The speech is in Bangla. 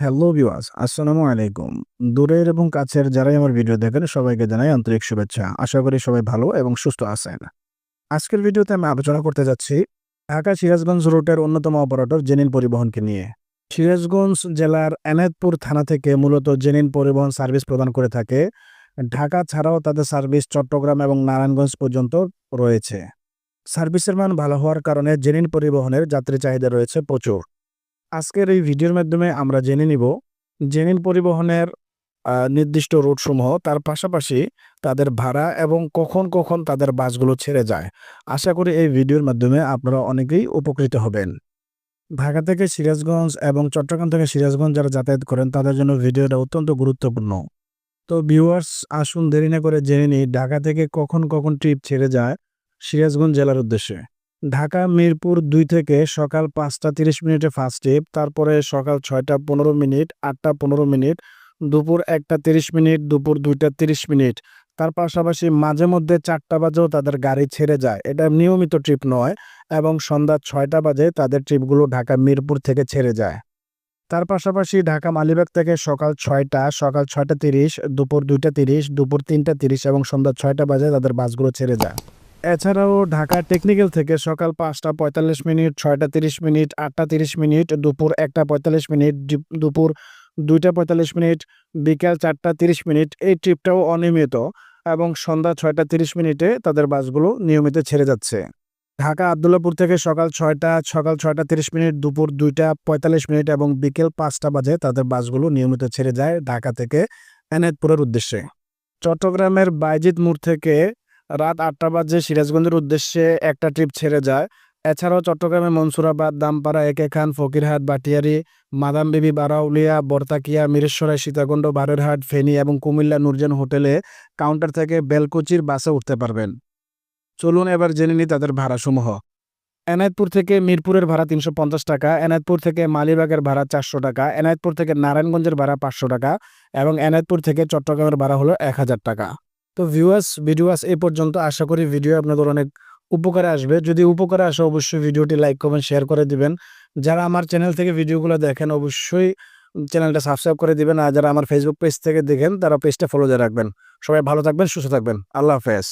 হ্যালো ভিউয়ার্স আসসালামু আলাইকুম। দূরের এবং কাছের যারাই আমার ভিডিও দেখেন, সবাইকে জানাই আন্তরিক শুভেচ্ছা। আশা করি সবাই ভালো এবং সুস্থ আছেন। আজকের ভিডিওতে আমি আলোচনা করতে যাচ্ছি ঢাকা সিরাজগঞ্জ রুটের অন্যতম অপারেটর জেনিন পরিবহনকে নিয়ে। সিরাজগঞ্জ জেলার এনায়তপুর থানা থেকে মূলত জেনিন পরিবহন সার্ভিস প্রদান করে থাকে। ঢাকা ছাড়াও তাদের সার্ভিস চট্টগ্রাম এবং নারায়ণগঞ্জ পর্যন্ত রয়েছে। সার্ভিসের মান ভালো হওয়ার কারণে জেনিন পরিবহনের যাত্রী চাহিদা রয়েছে প্রচুর। আজকের এই ভিডিওর মাধ্যমে আমরা জেনে নিব জেনিন পরিবহনের নির্দিষ্ট রুটসমূহ তার পাশাপাশি তাদের ভাড়া এবং কখন কখন তাদের বাসগুলো ছেড়ে যায়। আশা করি এই ভিডিওর মাধ্যমে আপনারা অনেকেই উপকৃত হবেন। ঢাকা থেকে সিরাজগঞ্জ এবং চট্টগ্রাম থেকে সিরাজগঞ্জ যারা যাতায়াত করেন, তাদের জন্য ভিডিওটা অত্যন্ত গুরুত্বপূর্ণ। তো ভিউয়ার্স, আসুন দেরি না করে জেনে নিই, ঢাকা থেকে কখন কখন ট্রিপ ছেড়ে যায় সিরাজগঞ্জ জেলার উদ্দেশ্যে। ঢাকা, মিরপুর দুই থেকে সকাল পাঁচটা তিরিশ মিনিটে ফার্স্ট ট্রিপ তারপরে সকাল ছয়টা পনেরো মিনিট, আটটা পনেরো মিনিট, দুপুর একটা তিরিশ মিনিট, দুপুর দুইটা তিরিশ মিনিট। তার পাশাপাশি মাঝে মধ্যে চারটা বাজেও তাদের গাড়ি ছেড়ে যায়। এটা নিয়মিত ট্রিপ নয় এবং সন্ধ্যা ছয়টা বাজে তাদের ট্রিপগুলো ঢাকা, মিরপুর থেকে ছেড়ে যায়। তার পাশাপাশি ঢাকা, মালিবাগ থেকে সকাল ছয়টা সকাল ছয়টা তিরিশ, দুপুর দুইটা তিরিশ, দুপুর তিনটা তিরিশ এবং সন্ধ্যা ছয়টা বাজে তাদের বাসগুলো ছেড়ে যায়। এছাড়াও ঢাকা টেকনিক্যাল থেকে সকাল পাঁচটা পঁয়তাল্লিশ মিনিট, ছয়টা তিরিশ মিনিট, আটটা তিরিশ মিনিট, দুপুর একটা পঁয়তাল্লিশ মিনিট দুপুর দুইটা পঁয়তাল্লিশ মিনিট, বিকাল চারটা তিরিশ মিনিট এই ট্রিপটাও অনিয়মিত এবং সন্ধ্যা ছয়টা তিরিশ মিনিটে তাদের বাসগুলো নিয়মিত ছেড়ে যাচ্ছে। ঢাকা আবদুল্লাপুর থেকে সকাল ছয়টা সকাল ছয়টা তিরিশ মিনিট, দুপুর দুইটা পঁয়তাল্লিশ মিনিট এবং বিকেল পাঁচটা বাজে তাদের বাসগুলো নিয়মিত ছেড়ে যায় ঢাকা থেকে এনায়তপুরের উদ্দেশ্যে। চট্টগ্রামের বাইজিৎ মোড় থেকে রাত আটটা বাজে সিরাজগঞ্জের উদ্দেশ্যে একটা ট্রিপ ছেড়ে যায়। এছাড়াও চট্টগ্রামে মনসুরাবাদ, দামপাড়া একে খান, ফকিরহাট, বাটিয়ারি, মাদাম মাদামবিবি বারাউলিয়া, বর্তাকিয়া মিরেশ্বরাই সীতাকুণ্ড বারেরহাট ফেনী এবং কুমিল্লা নুরজান হোটেলে কাউন্টার থেকে বেলকুচির বাসে উঠতে পারবেন। চলুন এবার জেনে নিই তাদের ভাড়াসমূহ। এনায়তপুর থেকে মিরপুরের ভাড়া তিনশো পঞ্চাশ টাকা, এনায়তপুর থেকে মালিবাগের ভাড়া চারশো টাকা, এনায়তপুর থেকে নারায়ণগঞ্জের ভাড়া পাঁচশো টাকা এবং এনায়তপুর থেকে চট্টগ্রামের ভাড়া হলো এক হাজার টাকা। তো ভিউয়ার্স ভিডিওয়াস এ পর্যন্ত। আশা করি ভিডিও আপনাদের অনেক উপকারে আসবে। যদি উপকারে আসে, অবশ্যই ভিডিওটি লাইক কমেন্ট শেয়ার করে দিবেন। যারা আমার চ্যানেল থেকে ভিডিওগুলো দেখেন, অবশ্যই চ্যানেলটা সাবস্ক্রাইব করে দিবেন। আর যারা আমার ফেসবুক পেজ থেকে দেখেন, তারা পেজটা ফলো দিয়ে রাখবেন। সবাই ভালো থাকবেন, সুস্থ থাকবেন। আল্লাহ হাফেজ।